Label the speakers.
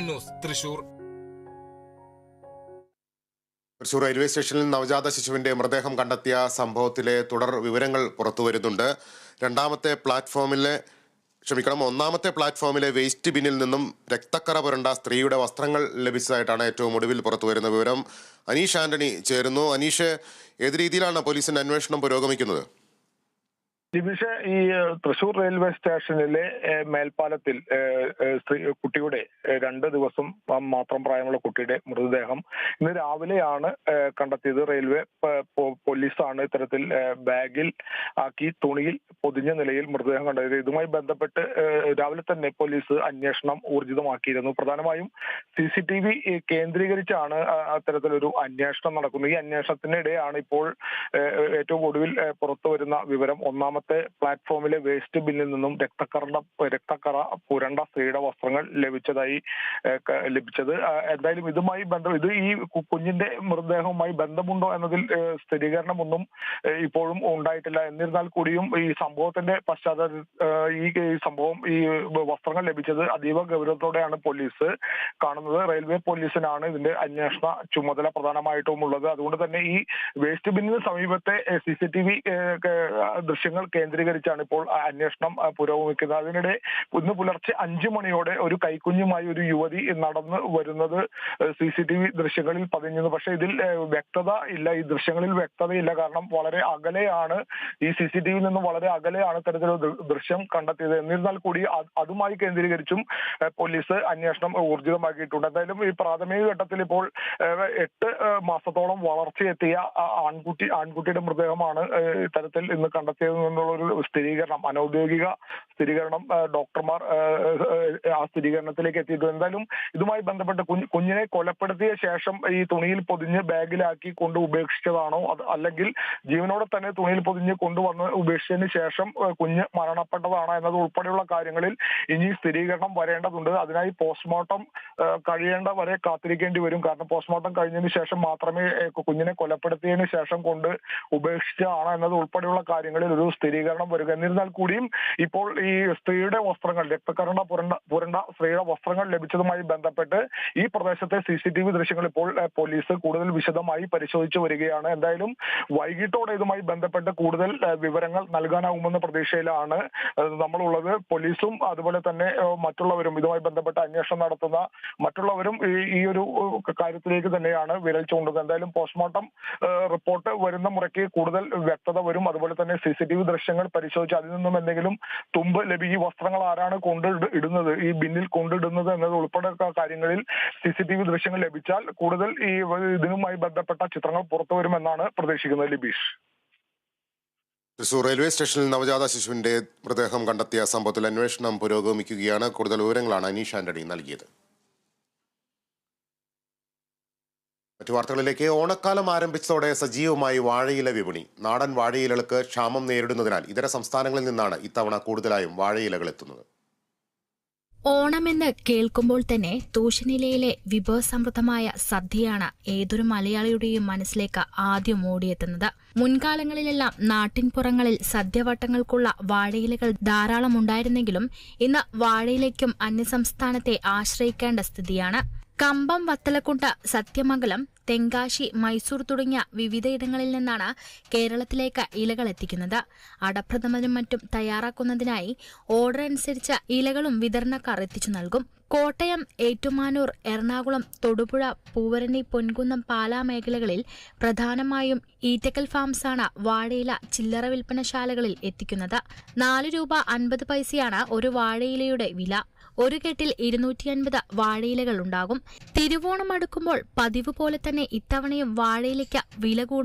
Speaker 1: News Thrissur.
Speaker 2: Thrissur railway സ്റ്റേഷനിൽ നവജാത ശിശുവിന്റെ മൃതദേഹം കണ്ടെത്തിയ സംഭവത്തിലെ തുടർ വിവരങ്ങൾ പുറത്തുവരുന്നുണ്ട് രണ്ടാമത്തെ പ്ലാറ്റ്ഫോമിലെ ക്ഷമിക്കണം ഒന്നാമത്തെ പ്ലാറ്റ്ഫോമിലെ വേസ്റ്റ് ബിന്നിൽ നിന്നും രക്തക്കറ പുരണ്ട സ്ത്രീയുടെ വസ്ത്രങ്ങൾ ലഭിച്ചതായിട്ടാണ് ഏറ്റവും ഒടുവിൽ പുറത്തുവരുന്ന വിവരം. അനീഷ് ആന്റണി ചേരുന്നു. അനീഷ് ഏത് രീതിയിലാണ് പോലീസിന്റെ അന്വേഷണം പുരോഗമിക്കുന്നത്?
Speaker 3: ജിബിഷ ഈ തൃശൂർ റെയിൽവേ സ്റ്റേഷനിലെ മേൽപ്പാലത്തിൽ സ്ത്രീ കുട്ടിയുടെ രണ്ട് ദിവസം മാത്രം പ്രായമുള്ള കുട്ടിയുടെ മൃതദേഹം ഇന്ന് രാവിലെയാണ് കണ്ടെത്തിയത്. റെയിൽവേ പോലീസാണ് ഇത്തരത്തിൽ ബാഗിൽ ആക്കി തുണിയിൽ പൊതിഞ്ഞ നിലയിൽ മൃതദേഹം കണ്ടത് ഇതുമായി ബന്ധപ്പെട്ട് രാവിലെ തന്നെ പോലീസ് അന്വേഷണം ഊർജിതമാക്കിയിരുന്നു. പ്രധാനമായും സി സി ടി വി കേന്ദ്രീകരിച്ചാണ് അത്തരത്തിലൊരു അന്വേഷണം നടക്കുന്നത്. ഈ അന്വേഷണത്തിനിടെയാണ് ഇപ്പോൾ ഏറ്റവും ഒടുവിൽ പുറത്തു വരുന്ന വിവരം. ഒന്നാമത്തെ പ്ലാറ്റ്ഫോമിലെ വേസ്റ്റ് ബിന്നിൽ നിന്നും രക്തക്കറ രക്തക്കറ പുരണ്ട സ്ത്രീയുടെ വസ്ത്രങ്ങൾ ലഭിച്ചതായി ലഭിച്ചത്. എന്തായാലും ഇതുമായി ബന്ധം ഇത് ഈ കുഞ്ഞിന്റെ മൃതദേഹവുമായി ബന്ധമുണ്ടോ എന്നതിൽ സ്ഥിരീകരണമൊന്നും ഇപ്പോഴും ഉണ്ടായിട്ടില്ല. എന്നിരുന്നാൽ കൂടിയും ഈ സംഭവത്തിന്റെ പശ്ചാത്തല ഈ സംഭവം ഈ വസ്ത്രങ്ങൾ ലഭിച്ചത് അതീവ ഗൗരവത്തോടെയാണ് പോലീസ് കാണുന്നത്. റെയിൽവേ പോലീസിനാണ് ഇതിന്റെ അന്വേഷണ ചുമതല പ്രധാനമായിട്ടും ഉള്ളത്. അതുകൊണ്ട് തന്നെ ഈ വേസ്റ്റ് ബിന്നിന് സമീപത്തെ സി സി ടി വി ദൃശ്യങ്ങൾ കേന്ദ്രീകരിച്ചാണ് ഇപ്പോൾ അന്വേഷണം പുരോഗമിക്കുന്നത്. അതിനിടെ ഇന്ന് പുലർച്ചെ അഞ്ചു മണിയോടെ ഒരു കൈക്കുഞ്ഞുമായി ഒരു യുവതി നടന്ന് വരുന്നത് സി സി ടി വി ദൃശ്യങ്ങളിൽ പതിഞ്ഞത് പക്ഷെ ഇതിൽ വ്യക്തത ഇല്ല. ഈ ദൃശ്യങ്ങളിൽ വ്യക്തതയില്ല. കാരണം വളരെ അകലെയാണ് ഈ സി സി ടി വിയിൽ നിന്ന് വളരെ അകലെയാണ് ഇത്തരത്തിലൊരു ദൃശ്യം കണ്ടെത്തിയത്. എന്നിരുന്നാൽ കൂടി അതുമായി കേന്ദ്രീകരിച്ചും പോലീസ് അന്വേഷണം ഊർജിതമാക്കിയിട്ടുണ്ട്. എന്തായാലും ഈ പ്രാഥമിക ഘട്ടത്തിൽ ഇപ്പോൾ എട്ട് മാസത്തോളം വളർച്ചയെത്തിയ ആൺകുട്ടി ആൺകുട്ടിയുടെ മൃതദേഹമാണ് ഇത്തരത്തിൽ ഇന്ന് കണ്ടെത്തിയത് എന്നുള്ള ഒരു സ്ഥിരീകരണം അനൌദ്യോഗിക സ്ഥിരീകരണം ഡോക്ടർമാർ ആ സ്ഥിരീകരണത്തിലേക്ക് എത്തിയിട്ടുണ്ട് എന്തായാലും ഇതുമായി ബന്ധപ്പെട്ട് കുഞ്ഞ് കുഞ്ഞിനെ കൊലപ്പെടുത്തിയ ശേഷം ഈ തുണിയിൽ പൊതിഞ്ഞ് ബാഗിലാക്കി കൊണ്ട് ഉപേക്ഷിച്ചതാണോ? അത് അല്ലെങ്കിൽ ജീവനോടെ തന്നെ തുണിയിൽ പൊതിഞ്ഞ് കൊണ്ടുവന്ന് ഉപേക്ഷിച്ചതിന് ശേഷം കുഞ്ഞ് മരണപ്പെട്ടതാണോ എന്നത് ഉൾപ്പെടെയുള്ള കാര്യങ്ങളിൽ ഇനി സ്ഥിരീകരണം വരേണ്ടതുണ്ട്. അതിനായി പോസ്റ്റ്മോർട്ടം കഴിയേണ്ട വരെ കാത്തിരിക്കേണ്ടി വരും. കാരണം പോസ്റ്റ്മോർട്ടം കഴിഞ്ഞതിന് ശേഷം മാത്രമേ കുഞ്ഞിനെ കൊലപ്പെടുത്തിയതിന് ശേഷം കൊണ്ട് ഉപേക്ഷിച്ചതാണോ എന്നത് ഉൾപ്പെടെയുള്ള കാര്യങ്ങളിൽ ഒരു സ്ഥിരീകരണം വരിക. എന്നിരുന്നാൽ കൂടിയും ഇപ്പോൾ ഈ സ്ത്രീയുടെ വസ്ത്രങ്ങൾ രക്തക്കരണ പുരണ്ട പുരണ്ട സ്ത്രീയുടെ വസ്ത്രങ്ങൾ ലഭിച്ചതുമായി ബന്ധപ്പെട്ട് ഈ പ്രദേശത്തെ സി സി ടി വി ദൃശ്യങ്ങൾ ഇപ്പോൾ പോലീസ് കൂടുതൽ വിശദമായി പരിശോധിച്ചു വരികയാണ്. എന്തായാലും വൈകിട്ടോടെ ഇതുമായി ബന്ധപ്പെട്ട് കൂടുതൽ വിവരങ്ങൾ നൽകാനാവുമെന്ന പ്രതീക്ഷയിലാണ് നമ്മളുള്ളത്. പോലീസും അതുപോലെ തന്നെ മറ്റുള്ളവരും ഇതുമായി ബന്ധപ്പെട്ട് അന്വേഷണം നടത്തുന്ന മറ്റുള്ളവരും ഈ ഒരു കാര്യത്തിലേക്ക് തന്നെയാണ് വിരൽ ചൂണ്ടുന്നത്. എന്തായാലും പോസ്റ്റ്മോർട്ടം റിപ്പോർട്ട് വരുന്ന മുറയ്ക്ക് കൂടുതൽ വ്യക്തത വരും. അതുപോലെ തന്നെ സി സി ടി വി ദൃശ്യങ്ങൾ പരിശോധിച്ച് അതിൽ നിന്നും എന്തെങ്കിലും തുമ്പ് ലഭി ഈ വസ്ത്രങ്ങൾ ആരാണ് കൊണ്ട് ഇടുന്നത്? ഈ ബിന്നിൽ കൊണ്ടിടുന്നത് എന്നത് ഉൾപ്പെടെ കാര്യങ്ങളിൽ സി സി ടി വി ദൃശ്യങ്ങൾ ലഭിച്ചാൽ കൂടുതൽ ഈ ഇതിനുമായി ബന്ധപ്പെട്ട ചിത്രങ്ങൾ പുറത്തു വരുമെന്നാണ് പ്രതീക്ഷിക്കുന്നത് ലിബീഷ്.
Speaker 2: തൃശൂർ റെയിൽവേ സ്റ്റേഷനിൽ നവജാത ശിശുവിന്റെ മൃതദേഹം കണ്ടെത്തിയ സംഭവത്തിൽ അന്വേഷണം പുരോഗമിക്കുകയാണ്. കൂടുതൽ വിവരങ്ങളാണ് അനീഷ് ആന്റണി നൽകിയത്. മറ്റു വാർത്തകളിലേക്ക്. ഓണക്കാലം ആരംഭിച്ചതോടെ സജീവമായി വാഴയില വിപണി. നാടൻ വാഴയിലകൾക്ക് ക്ഷാമം നേരിടുന്നതിനാൽ ഇതര സംസ്ഥാനങ്ങളിൽ നിന്നാണ് ഇത്തവണ കൂടുതലായും വാഴയിലകൾ എത്തുന്നത്.
Speaker 4: ഓണമെന്ന് കേൾക്കുമ്പോൾ തന്നെ തൂശനിലയിലെ വിഭവസമൃദ്ധമായ സദ്യയാണ് ഏതൊരു മലയാളിയുടെയും മനസ്സിലേക്ക് ആദ്യം ഓടിയെത്തുന്നത്. മുൻകാലങ്ങളിലെല്ലാം നാട്ടിൻപുറങ്ങളിൽ സദ്യവട്ടങ്ങൾക്കുള്ള വാഴയിലകൾ ധാരാളം ഉണ്ടായിരുന്നെങ്കിലും ഇന്ന് വാഴയിലേക്കും അന്യസംസ്ഥാനത്തെ ആശ്രയിക്കേണ്ട സ്ഥിതിയാണ്. കമ്പം വത്തലക്കുണ്ട് സത്യമംഗലം തെങ്കാശി മൈസൂർ തുടങ്ങിയ വിവിധയിടങ്ങളിൽ നിന്നാണ് കേരളത്തിലേക്ക് ഇലകൾ എത്തിക്കുന്നത്. അടപ്രഥമനും മറ്റും തയ്യാറാക്കുന്നതിനായി ഓർഡർ അനുസരിച്ച് ഇലകളും വിതരണക്കാർ എത്തിച്ചു നൽകും. കോട്ടയം ഏറ്റുമാനൂർ എറണാകുളം തൊടുപുഴ പൂവരണി പൊൻകുന്നം പാലാ മേഖലകളിൽ പ്രധാനമായും ഈറ്റക്കൽ ഫാംസാണ് വാഴയില ചില്ലറ വിൽപ്പനശാലകളിൽ എത്തിക്കുന്നത്. നാല് രൂപ അൻപത് പൈസയാണ് ഒരു വാഴയിലയുടെ വില. ഒരു കെട്ടിൽ ഇരുന്നൂറ്റി അൻപത് വാഴയിലകൾ ഉണ്ടാകും. തിരുവോണം അടുക്കുമ്പോൾ പതിവ് പോലെ തന്നെ ഇത്തവണയും വാഴയിലേക്ക് വില കൂടും